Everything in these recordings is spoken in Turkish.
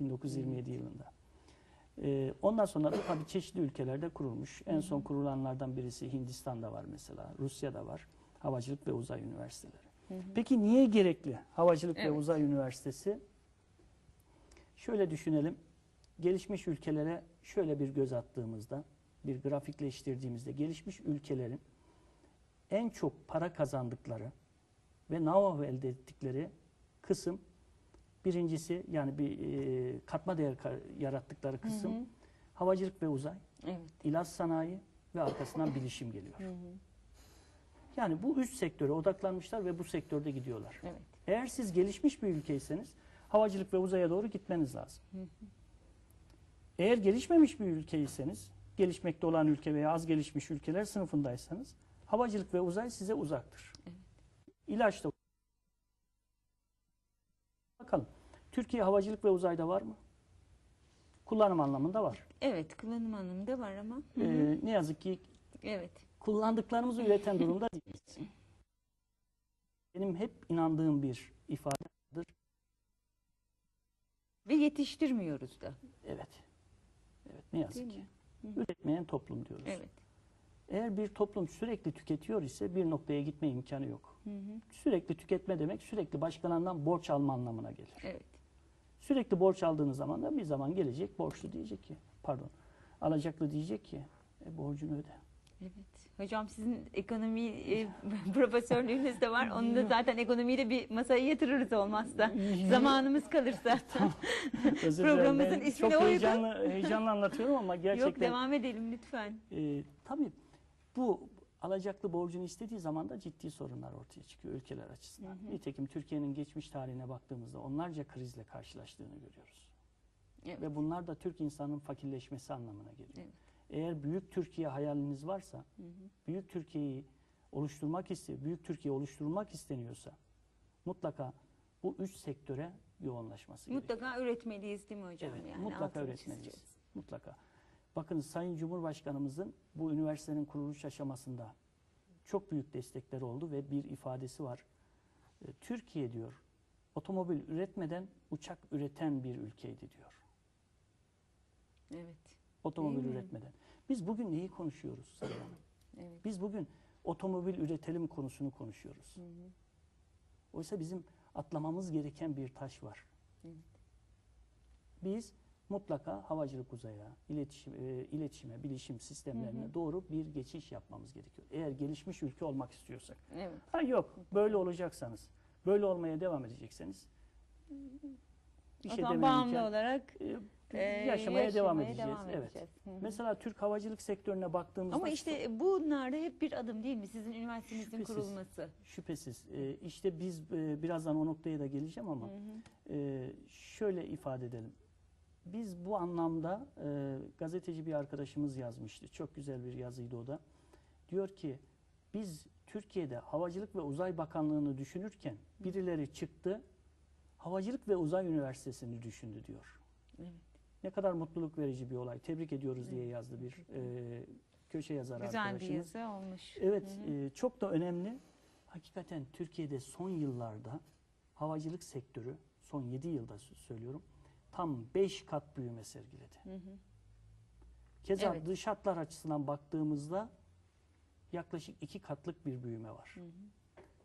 1927 yılında. Ee, ondan sonra da tabii çeşitli ülkelerde kurulmuş. En son kurulanlardan birisi Hindistan'da var mesela, Rusya'da var. Havacılık ve Uzay Üniversiteleri. Peki niye gerekli Havacılık ve Evet. Uzay Üniversitesi? Şöyle düşünelim. Gelişmiş ülkelere şöyle bir göz attığımızda, bir grafikleştirdiğimizde gelişmiş ülkelerin en çok para kazandıkları ve know elde ettikleri kısım birincisi yani bir e, katma değer yarattıkları kısım Hı hı. havacılık ve uzay, Evet. ilaç sanayi ve arkasından bilişim geliyor. Yani bu üç sektöre odaklanmışlar ve bu sektörde gidiyorlar. Evet. Eğer siz gelişmiş bir ülkeyseniz havacılık ve uzaya doğru gitmeniz lazım. Eğer gelişmemiş bir ülkeyseniz, gelişmekte olan ülke veya az gelişmiş ülkeler sınıfındaysanız havacılık ve uzay size uzaktır. Evet. İlaç da Bakalım. Türkiye havacılık ve uzayda var mı? Kullanım anlamında var. Evet, kullanım anlamında var ama. Hı hı. Ee, ne yazık ki Evet. kullandıklarımızı üreten durumda değiliz. Benim hep inandığım bir ifadedir. Ve yetiştirmiyoruz da. Evet. Evet ne yazık Değil ki. mi? Üretmeyen toplum diyoruz. Evet. Eğer bir toplum sürekli tüketiyor ise bir noktaya gitme imkanı yok. Hı hı. Sürekli tüketme demek sürekli başkalarından borç alma anlamına gelir. Evet. Sürekli borç aldığınız zaman da bir zaman gelecek borçlu diyecek ki pardon alacaklı diyecek ki e, borcunu öde. Evet. Hocam sizin ekonomi e, profesörlüğünüz de var. Onu da zaten ekonomiyi de bir masaya yatırırız olmazsa. Zamanımız kalırsa. Özür dilerim. Programımızın ismine çok uygun. heyecanlı, heyecanlı anlatıyorum ama gerçekten Yok devam edelim lütfen. e, tabii bu alacaklı borcunu istediği zaman da ciddi sorunlar ortaya çıkıyor ülkeler açısından. Nitekim Türkiye'nin geçmiş tarihine baktığımızda onlarca krizle karşılaştığını görüyoruz. Evet. Ve bunlar da Türk insanının fakirleşmesi anlamına geliyor. Evet. Eğer büyük Türkiye hayaliniz varsa, büyük Türkiye'yi oluşturmak istiyor, büyük Türkiye oluşturulmak isteniyorsa mutlaka bu üç sektöre yoğunlaşması gerekiyor. Mutlaka üretmeliyiz değil mi hocam? Evet, Yani mutlaka altını öğretmeliyiz. çizeceğiz. Mutlaka. Bakın Sayın Cumhurbaşkanımızın bu üniversitenin kuruluş aşamasında çok büyük destekleri oldu ve bir ifadesi var. E, Türkiye diyor, otomobil üretmeden uçak üreten bir ülkeydi diyor. Evet. Otomobil Değil mi? üretmeden. Biz bugün neyi konuşuyoruz? Evet. Biz bugün otomobil üretelim konusunu konuşuyoruz. Oysa bizim atlamamız gereken bir taş var. Evet. Biz mutlaka havacılık uzaya, iletişim, e, iletişime, bilişim sistemlerine doğru bir geçiş yapmamız gerekiyor. Eğer gelişmiş ülke olmak istiyorsak. Evet. Ha yok, böyle olacaksanız, böyle olmaya devam edecekseniz bir şey bağımlı olarak e, e, yaşamaya, devam edeceğiz. devam evet. edeceğiz. Hı hı. Mesela Türk havacılık sektörüne baktığımızda Ama işte bunlar da hep bir adım değil mi? Sizin üniversitenizin Şüphesiz. kurulması. Şüphesiz. Ee, işte biz e, birazdan o noktaya da geleceğim ama e, şöyle ifade edelim. Biz bu anlamda e, gazeteci bir arkadaşımız yazmıştı. Çok güzel bir yazıydı o da. Diyor ki biz Türkiye'de Havacılık ve Uzay Bakanlığı'nı düşünürken birileri çıktı Havacılık ve Uzay Üniversitesi'ni düşündü diyor. Evet. Ne kadar mutluluk verici bir olay. Tebrik ediyoruz diye yazdı bir e, köşe yazarı Güzel bir arkadaşımız. yazı olmuş. Evet, e, çok da önemli. Hakikaten Türkiye'de son yıllarda havacılık sektörü, son 7 yılda sö- söylüyorum, tam 5 kat büyüme sergiledi. Keza Evet. dış hatlar açısından baktığımızda yaklaşık 2 katlık bir büyüme var.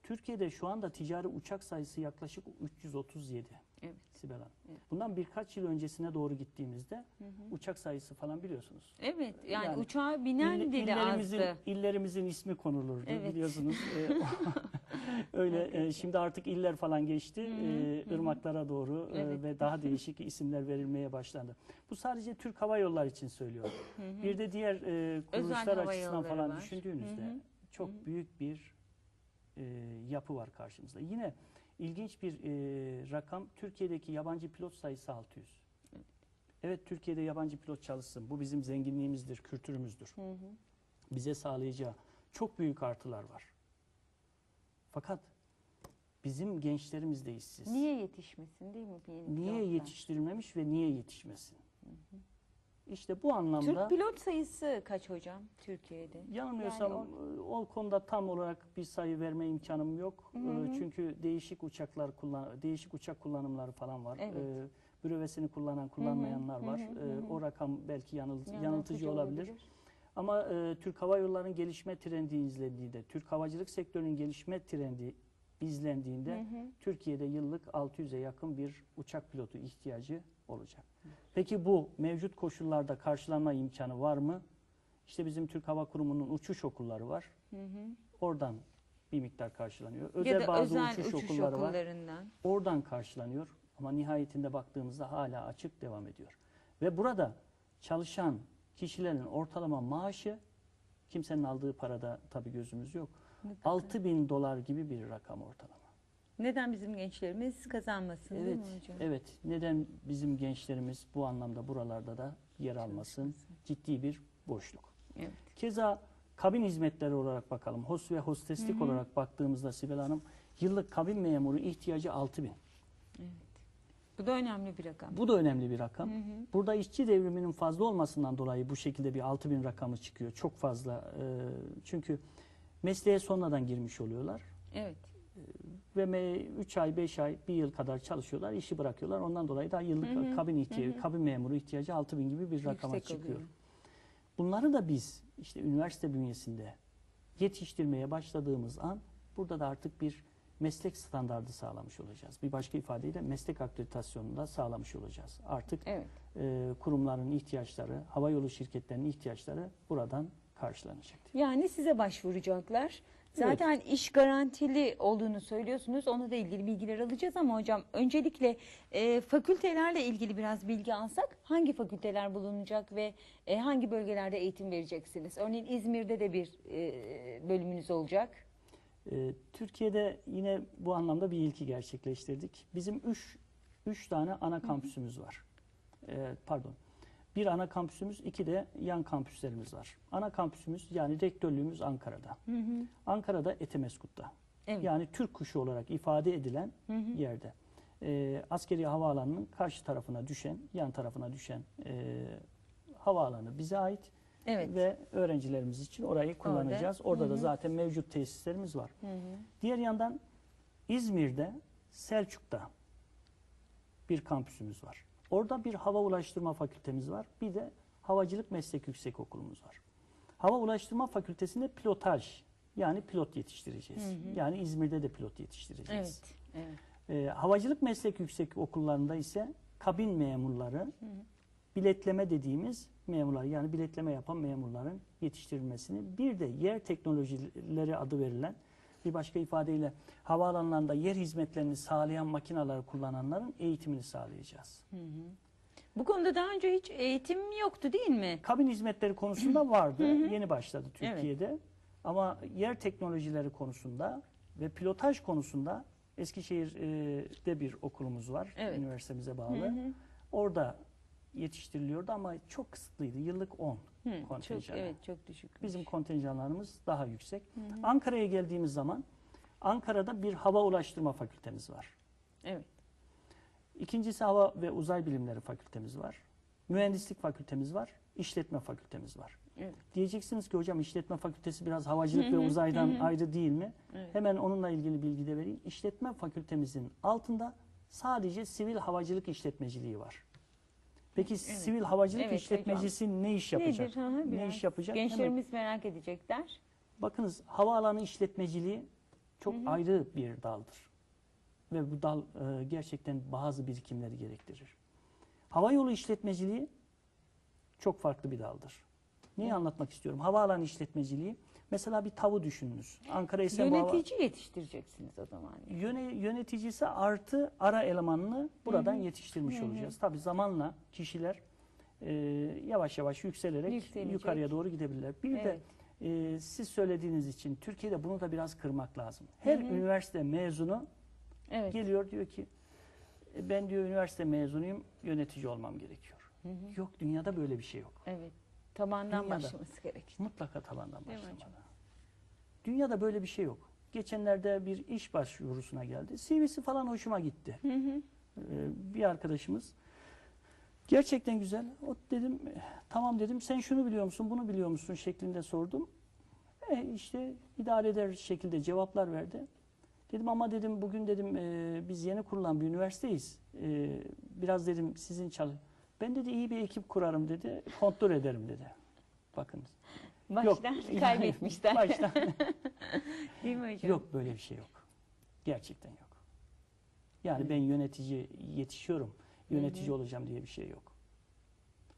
Türkiye'de şu anda ticari uçak sayısı yaklaşık 337. Evet. Sibel Hanım. Evet. Bundan birkaç yıl öncesine doğru gittiğimizde uçak sayısı falan biliyorsunuz. Evet. Yani, Yani uçağa binen İlle- de illerimizin, azdı. illerimizin ismi konulurdu Evet. biliyorsunuz. Öyle e, şimdi artık iller falan geçti. Ee, ırmaklara doğru e, Evet. ve daha değişik isimler verilmeye başlandı. Bu sadece Türk Hava Yolları için söylüyorum. Bir de diğer e, kuruluşlar hava açısından yolları falan var. düşündüğünüzde çok büyük bir e, yapı var karşımızda. Yine ilginç bir e, rakam Türkiye'deki yabancı pilot sayısı 600. Evet Türkiye'de yabancı pilot çalışsın. Bu bizim zenginliğimizdir, kültürümüzdür. Bize sağlayacağı çok büyük artılar var. Fakat bizim gençlerimiz de işsiz. Niye yetişmesin değil mi? Bir Niye pilotlar? yetiştirilmemiş ve niye yetişmesin? İşte bu anlamda Türk pilot sayısı kaç hocam Türkiye'de? yanılmıyorsam Yani e, o konuda tam olarak bir sayı verme imkanım yok. E, Çünkü değişik uçaklar kullan değişik uçak kullanımları falan var. Evet. E, Bürövesini kullanan, kullanmayanlar var. hı hı, Ee, hı hı. O rakam belki yanıl- yanıltıcı, Yanıltıcı olabilir. Ama e, Türk Hava Yolları'nın gelişme trendi izlendiğinde, Türk havacılık sektörünün gelişme trendi izlendiğinde Hı hı. Türkiye'de yıllık 600'e yakın bir uçak pilotu ihtiyacı olacak. Peki bu mevcut koşullarda karşılanma imkanı var mı? İşte bizim Türk Hava Kurumu'nun uçuş okulları var. Hı hı. Oradan bir miktar karşılanıyor. Özel ya da bazı özel uçuş, uçuş, okulları var. okullarından. Oradan karşılanıyor. Ama nihayetinde baktığımızda hala açık devam ediyor. Ve burada çalışan kişilerin ortalama maaşı kimsenin aldığı parada tabii gözümüz yok. Mutlaka. 6 bin dolar gibi bir rakam ortalama. Neden bizim gençlerimiz kazanmasın değil Evet, mi hocam? evet. Neden bizim gençlerimiz bu anlamda buralarda da yer almasın? Ciddi bir boşluk. Evet. Keza kabin hizmetleri olarak bakalım. Host ve hosteslik Hı hı. olarak baktığımızda Sibel Hanım yıllık kabin memuru ihtiyacı 6 bin. Bu da önemli bir rakam. Bu da önemli bir rakam. Hı hı. Burada işçi devriminin fazla olmasından dolayı bu şekilde bir 6 bin rakamı çıkıyor. Çok fazla. e, çünkü mesleğe sonradan girmiş oluyorlar. Evet. Ve 3 ay, 5 ay, 1 yıl kadar çalışıyorlar, işi bırakıyorlar. Ondan dolayı da yıllık Hı hı, kabin ihtiyacı, hı hı. kabin memuru ihtiyacı 6 bin gibi bir rakama Yüksek çıkıyor. oluyor. Bunları da biz işte üniversite bünyesinde yetiştirmeye başladığımız an burada da artık bir meslek standardı sağlamış olacağız. Bir başka ifadeyle meslek akreditasyonunu da sağlamış olacağız. Artık Evet. e, kurumların ihtiyaçları, havayolu şirketlerinin ihtiyaçları buradan karşılanacak. Yani size başvuracaklar. Zaten iş garantili olduğunu söylüyorsunuz. Onunla da ilgili bilgiler alacağız ama hocam öncelikle e, fakültelerle ilgili biraz bilgi alsak hangi fakülteler bulunacak ve e, hangi bölgelerde eğitim vereceksiniz? Örneğin İzmir'de de bir e, bölümünüz olacak. E, Türkiye'de yine bu anlamda bir ilki gerçekleştirdik. Bizim üç, üç tane ana kampüsümüz var. E, pardon. Bir ana kampüsümüz, iki de yan kampüslerimiz var. Ana kampüsümüz yani rektörlüğümüz Ankara'da. Hı hı. Ankara'da Etemeskut'ta. Evet. Yani Türk kuşu olarak ifade edilen Hı hı. yerde. E, askeri havaalanının karşı tarafına düşen, yan tarafına düşen e, havaalanı bize ait. Evet. Ve öğrencilerimiz için orayı kullanacağız. Orada, Hı da hı. zaten mevcut tesislerimiz var. Hı hı. Diğer yandan İzmir'de, Selçuk'ta bir kampüsümüz var. Orada bir hava ulaştırma fakültemiz var. Bir de havacılık meslek yüksekokulumuz var. Hava ulaştırma fakültesinde pilotaj yani pilot yetiştireceğiz. Hı hı. Yani İzmir'de de pilot yetiştireceğiz. Evet. Evet. Ee, havacılık meslek yüksek okullarında ise kabin memurları, Hı hı. biletleme dediğimiz memurlar yani biletleme yapan memurların yetiştirilmesini bir de yer teknolojileri adı verilen bir başka ifadeyle havaalanlarında yer hizmetlerini sağlayan makineleri kullananların eğitimini sağlayacağız. Hı hı. Bu konuda daha önce hiç eğitim yoktu değil mi? Kabin hizmetleri konusunda vardı. Hı hı. Yeni başladı Türkiye'de. Ama yer teknolojileri konusunda ve pilotaj konusunda Eskişehir'de bir okulumuz var. Evet. Üniversitemize Hı bağlı. hı. Orada yetiştiriliyordu ama çok kısıtlıydı. Yıllık 10 Hı, Çok, kontenjanı. evet çok düşük. Bizim kontenjanlarımız daha yüksek. Ankara'ya geldiğimiz zaman Ankara'da bir hava ulaştırma fakültemiz var. Evet. İkincisi hava ve uzay bilimleri fakültemiz var. Mühendislik fakültemiz var. işletme fakültemiz var. Evet. Diyeceksiniz ki hocam işletme fakültesi biraz havacılık ve uzaydan ayrı değil mi? Evet. Hemen onunla ilgili bilgi de vereyim. İşletme fakültemizin altında sadece sivil havacılık işletmeciliği var. Peki sivil havacılık Evet, işletmecisi ne iş yapacak? Nedir? Hı, Ne biraz iş yapacak? Hemen Gençlerimiz merak edecekler. Bakınız havaalanı işletmeciliği çok Hı hı. ayrı bir daldır. Ve bu dal e, gerçekten bazı birikimleri gerektirir. Havayolu işletmeciliği çok farklı bir daldır. Neyi Hı. anlatmak istiyorum? Havaalanı işletmeciliği mesela bir tavu düşününüz. Ankara Esenboğa Yönetici yetiştireceksiniz o zaman. Yöne, yöneticisi artı ara elemanını buradan Hı hı. yetiştirmiş Hı hı. olacağız. Tabii zamanla kişiler e, yavaş yavaş yükselerek Yükselecek. yukarıya doğru gidebilirler. Bir de Evet. e, siz söylediğiniz için Türkiye'de bunu da biraz kırmak lazım. Her Hı hı. üniversite mezunu Evet. geliyor diyor ki "E, ben diyor üniversite mezunuyum yönetici olmam gerekiyor. Hı hı. Yok dünyada böyle bir şey yok. Evet. Tabandan Dünyada. başlaması gerekir. Mutlaka tabandan başlamalı. Dünyada böyle bir şey yok. Geçenlerde bir iş başvurusuna geldi. CV'si falan hoşuma gitti. Hı hı. Ee, bir arkadaşımız. Gerçekten güzel. O dedim "Eh, tamam dedim sen şunu biliyor musun bunu biliyor musun şeklinde sordum. E işte idare eder şekilde cevaplar verdi. Dedim ama dedim bugün dedim e, biz yeni kurulan bir üniversiteyiz. E, biraz dedim sizin çalış. Ben dedi iyi bir ekip kurarım dedi. Kontrol ederim dedi. Bakın. Baştan yani kaybetmişler. Baştan. Değil mi hocam? yok böyle bir şey yok. Gerçekten yok. Yani ben yönetici yetişiyorum. Yönetici Hı olacağım diye bir şey yok.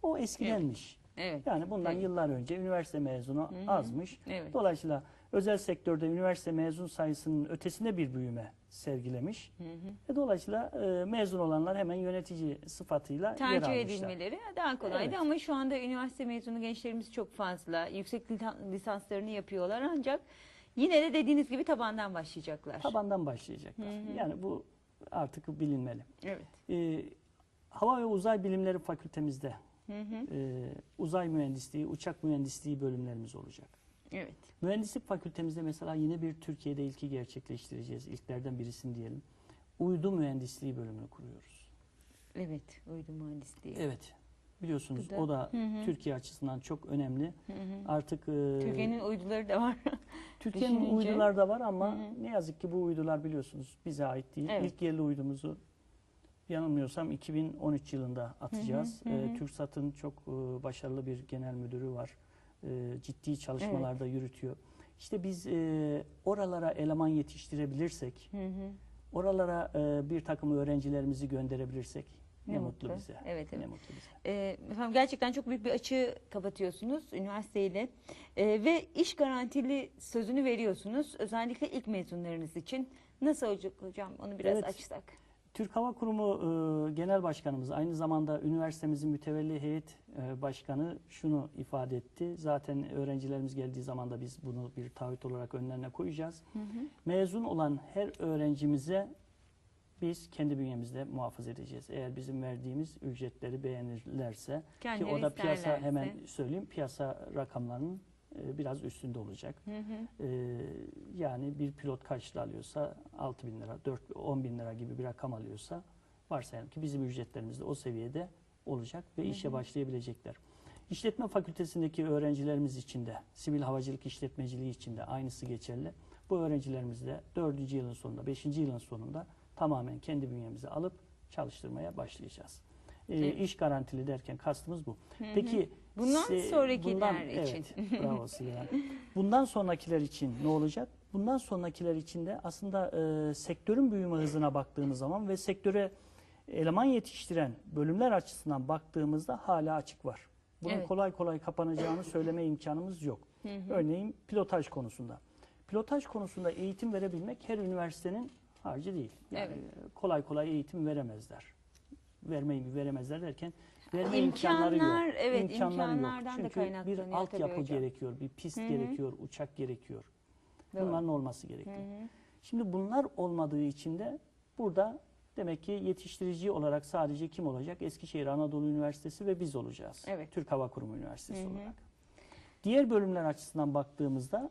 O eskidenmiş. Evet. Yani bundan Evet. yıllar önce üniversite mezunu hı. azmış. Evet. Dolayısıyla özel sektörde üniversite mezun sayısının ötesinde bir büyüme sergilemiş. Hı hı. Ve dolayısıyla e, mezun olanlar hemen yönetici sıfatıyla yer Tercih almışlar. edilmeleri daha kolaydı Evet. ama şu anda üniversite mezunu gençlerimiz çok fazla. Yüksek lisanslarını yapıyorlar ancak yine de dediğiniz gibi tabandan başlayacaklar. Tabandan başlayacaklar. Hı hı. Yani bu artık bilinmeli. Evet. E, Hava ve Uzay Bilimleri Fakültemizde Hı hı. e, uzay mühendisliği, uçak mühendisliği bölümlerimiz olacak. Evet. Mühendislik fakültemizde mesela yine bir Türkiye'de ilki gerçekleştireceğiz. İlklerden birisini diyelim. Uydu mühendisliği bölümünü kuruyoruz. Evet. Uydu mühendisliği. Evet. Biliyorsunuz da- o da Hı hı. Türkiye açısından çok önemli. Hı hı. Artık e, Türkiye'nin uyduları da var. Türkiye'nin düşününce- uydular da var ama Hı hı. ne yazık ki bu uydular biliyorsunuz bize ait değil. Evet. İlk yerli uydumuzu yanılmıyorsam 2013 yılında atacağız. Hı hı, hı hı. TürkSat'ın çok e, başarılı bir genel müdürü var. Ee, ciddi çalışmalarda yürütüyor. İşte biz e, oralara eleman yetiştirebilirsek, Hı hı. oralara e, bir takım öğrencilerimizi gönderebilirsek ne, Ne mutlu, mutlu. bize. Evet, Ne evet. mutlu bize. Ee, efendim gerçekten çok büyük bir açığı kapatıyorsunuz üniversiteyle Ee, ve iş garantili sözünü veriyorsunuz özellikle ilk mezunlarınız için. Nasıl olacak hocam onu biraz Evet. açsak. Türk Hava Kurumu e, Genel Başkanımız aynı zamanda üniversitemizin mütevelli heyet e, başkanı şunu ifade etti. Zaten öğrencilerimiz geldiği zaman da biz bunu bir taahhüt olarak önlerine koyacağız. Hı hı. Mezun olan her öğrencimize biz kendi bünyemizde muhafaza edeceğiz. Eğer bizim verdiğimiz ücretleri beğenirlerse ki Kendileri o da piyasa isterlerse. hemen söyleyeyim piyasa rakamlarının biraz üstünde olacak. Hı hı. Ee, yani bir pilot kaçlı alıyorsa 6 bin lira, 4, 10 bin lira gibi bir rakam alıyorsa varsayalım ki bizim ücretlerimiz de o seviyede olacak ve işe başlayabilecekler. İşletme fakültesindeki öğrencilerimiz için de, sivil havacılık işletmeciliği için de aynısı geçerli. Bu öğrencilerimiz de 4. yılın sonunda, 5. yılın sonunda tamamen kendi bünyemize alıp çalıştırmaya başlayacağız. Ee, Evet. iş garantili derken kastımız bu. Hı hı. Peki Bundan se- sonrakiler için. Evet, bravo Süleyman. Bundan sonrakiler için ne olacak? Bundan sonrakiler için de aslında e, sektörün büyüme hızına baktığımız zaman ve sektöre eleman yetiştiren bölümler açısından baktığımızda hala açık var. Bunun Evet. kolay kolay kapanacağını söyleme imkanımız yok. Örneğin pilotaj konusunda. Pilotaj konusunda eğitim verebilmek her üniversitenin harcı değil. Yani Evet. kolay kolay eğitim veremezler. Vermeyi veremezler derken verme imkanları İmkanlar, yok. evet, imkanlardan da Çünkü kaynaklanıyor bir tabii altyapı hocam. gerekiyor, bir pist gerekiyor, uçak gerekiyor. Doğru. Bunların olması hı. Şimdi bunlar olmadığı için de burada demek ki yetiştirici olarak sadece kim olacak? Eskişehir Anadolu Üniversitesi ve biz olacağız. Evet. Türk Hava Kurumu Üniversitesi olarak. Diğer bölümler açısından baktığımızda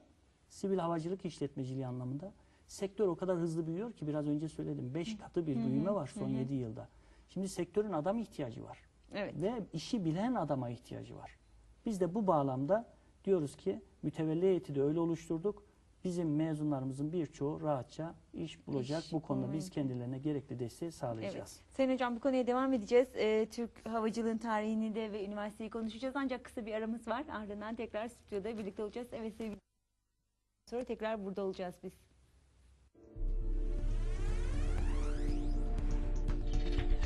sivil havacılık işletmeciliği anlamında sektör o kadar hızlı büyüyor ki biraz önce söyledim. 5 katı bir büyüme var son hı hı. 7 yılda. Şimdi sektörün adam ihtiyacı var Evet. ve işi bilen adama ihtiyacı var. Biz de bu bağlamda diyoruz ki mütevelli heyeti de öyle oluşturduk. Bizim mezunlarımızın birçoğu rahatça iş bulacak. İş bu konuda biz bulacak. kendilerine gerekli desteği sağlayacağız. Sayın Hocam bu konuya devam edeceğiz. Ee, Türk havacılığın tarihini de ve üniversiteyi konuşacağız. Ancak kısa bir aramız var. Ardından tekrar stüdyoda birlikte olacağız. Evet sevgili sonra tekrar burada olacağız biz.